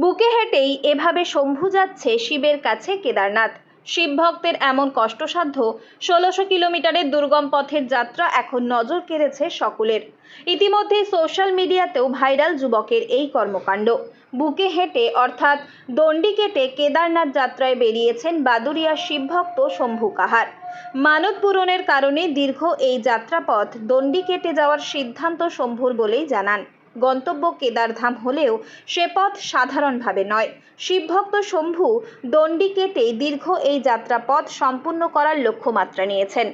বুকে হেঁটেই এভাবে শম্ভু যাচ্ছে শিবের কাছে কেদারনাথ। শিব ভক্তের এমন কষ্টসাধ্য ষোলোশো কিলোমিটারের দুর্গম পথের যাত্রা এখন নজর কেড়েছে সকলের। ইতিমধ্যে সোশ্যাল মিডিয়াতেও ভাইরাল যুবকের এই কর্মকাণ্ড। বুকে হেঁটে অর্থাৎ দণ্ডি কেটে কেদারনাথ যাত্রায় বেরিয়েছেন বাদুরিয়া শিবভক্ত শম্ভু কাহার। মানত পূরণের কারণে দীর্ঘ এই যাত্রাপথ দণ্ডি কেটে যাওয়ার সিদ্ধান্ত শম্ভুর বলেই জানান। গন্তব্য কেদারধাম হলেও সে পথ সাধারণভাবে নয়। শিবভক্ত শম্ভু দণ্ডি কেটে দীর্ঘ এই যাত্রাপথ সম্পূর্ণ করার লক্ষ্যমাত্রা নিয়েছেন।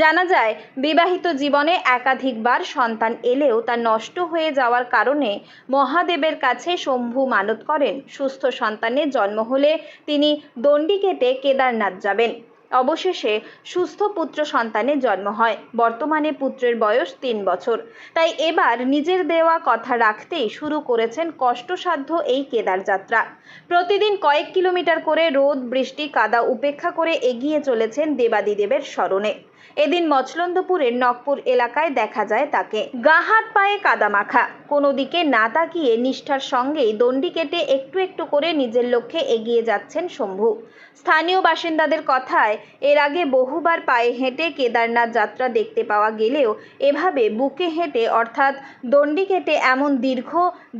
জানা যায়, বিবাহিত জীবনে একাধিকবার সন্তান এলেও তা নষ্ট হয়ে যাওয়ার কারণে মহাদেবের কাছে শম্ভু মানত করেন। সুস্থ সন্তানের জন্ম হলে তিনি দণ্ডি কেটে কেদারনাথ যাবেন। অবশেষে সুস্থ পুত্র সন্তানের জন্ম হয়। বর্তমানে পুত্রের বয়স তিন বছর। তাই এবার নিজের দেওয়া কথা রাখতেই শুরু করেছেন কষ্টসাধ্য এই কেদার যাত্রা। প্রতিদিন কয়েক কিলোমিটার করে রোদ, বৃষ্টি, কাদা উপেক্ষা করে এগিয়ে চলেছেন দেবাদিদেবের স্মরণে। এদিন মচলন্দপুরের নকপুর এলাকায় দেখা যায় তাকে। গা হাত পায়ে কাদা মাখা। কোনো দিকে না তাকিয়ে নিষ্ঠার সঙ্গেই দণ্ডি কেটে একটু একটু করে নিজের লক্ষ্যে এগিয়ে যাচ্ছেন শম্ভু। স্থানীয় বাসিন্দাদের কথায়, এর আগে বহুবার পায়ে হেঁটে কেদারনাথ যাত্রা দেখতে পাওয়া গেলেও এভাবে বুকে হেঁটে অর্থাৎ দণ্ডি কেটে এমন দীর্ঘ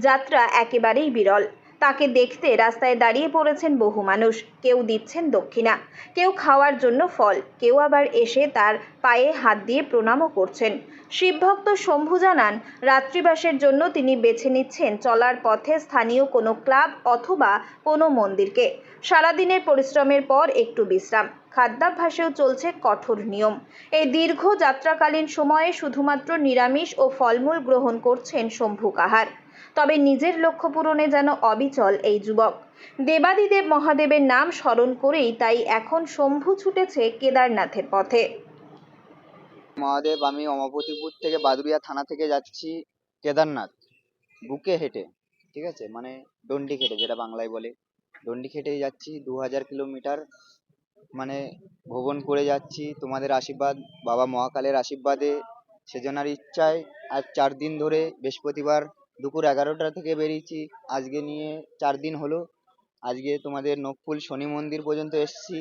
যাত্রা একেবারেই বিরল। তাকে দেখতে রাস্তায় দাঁড়িয়ে পড়েছেন বহু মানুষ। কেউ দিচ্ছেন দক্ষিণা, কেউ খাওয়ার জন্য ফল, কেউ আবার এসে তার পায়ে হাত দিয়ে প্রণামও করছেন। শিবভক্ত শম্ভু জানান, রাত্রিবাসের জন্য তিনি বেছে নিচ্ছেন চলার পথে স্থানীয় কোনো ক্লাব অথবা কোনো মন্দিরকে। সারাদিনের পরিশ্রমের পর একটু বিশ্রাম। খাদ্যাভ্যাসেও চলছে কঠোর নিয়ম। এই দীর্ঘ যাত্রাকালীন সময়ে শুধুমাত্র নিরামিষ ও ফলমূল গ্রহণ করছেন শম্ভু কাহার। তবে নিজের লক্ষ্য পূরণে যেন অবিচল এই যুবক। দেবাদিদেব মহাদেবের নাম স্মরণ করেই তাই এখন শম্ভু ছুটেছে কেদারনাথের পথে। মহাদেব, আমি অমরপতিপুর থেকে বাদুরিয়া থানা থেকে যাচ্ছি কেদারনাথ। বুকে হেঁটে, ঠিক আছে? মানে ডন্ডি খেটে, যেটা বাংলায় বলে। ডন্ডি খেটেই যাচ্ছি দু হাজার কিলোমিটার মানে ভ্রমণ করে যাচ্ছি। তোমাদের আশীর্বাদ, বাবা মহাকালের আশীর্বাদে, সেজনার ইচ্ছায়। আজ চার দিন ধরে বৃহস্পতিবার দুপুর এগারোটা থেকে বেরিয়েছি। আজকে নিয়ে চার দিন হলো। আজকে তোমাদের নকফুল শনি মন্দির পর্যন্ত এসেছি।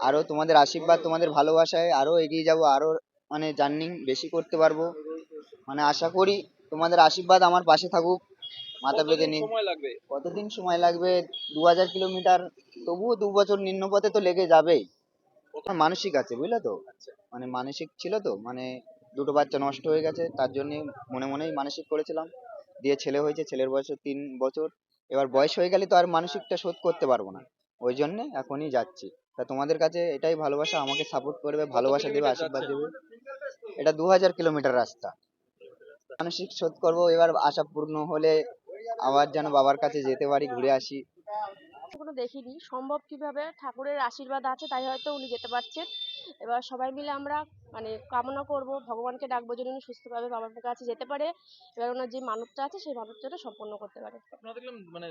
আরও তোমাদের আশীর্বাদ তোমাদের ভালোবাসায় আরও এগিয়ে যাব আরও মানে জার্নি বেশি করতে পারব। মানে আশা করি তোমাদের আশীর্বাদ আমার পাশে থাকুক। মাথা পেতে লাগবে? কতদিন সময় লাগবে? দু হাজার কিলোমিটার তবুও দু বছর নিম্ন পথে তো লেগে যাবেই। মানসিক আছে বুঝলে তো? মানে মানসিক ছিল তো? মানে দুটো বাচ্চা নষ্ট হয়ে গেছে তার জন্য মনে মনেই মানসিক করেছিলাম। দিয়ে ছেলে হয়েছে, ছেলের বয়স তিন বছর। এবার বয়স হয়ে গেলে তো আর মানসিকটা শোধ করতে পারব না। ওই জন্য এখনই যাচ্ছি। তা তোমাদের কাছে এটাই ভালোবাসা, আমাকে সাপোর্ট করবে, ভালোবাসা দেবে, আশীর্বাদ দেবে। এটা দু হাজার কিলোমিটার রাস্তা। মানসিক শোধ করব, এবার আশা পূর্ণ হলে আবার যেন বাবার কাছে যেতে পারি, ঘুরে আসি। কখনো দেখিনি। সম্ভব কীভাবে? ঠাকুরের আশীর্বাদ আছে, তাই হয়তো উনি যেতে পারছেন। এবার সবাই মিলে আমরা মানে কামনা করব, ভগবানকে ডাকবো যেন উনি সুস্থভাবে বাবার কাছে যেতে পারে। এবার ওনার যে মানবটা আছে, সেই মানবটা সম্পন্ন করতে পারে। আপনারা দেখলাম মানে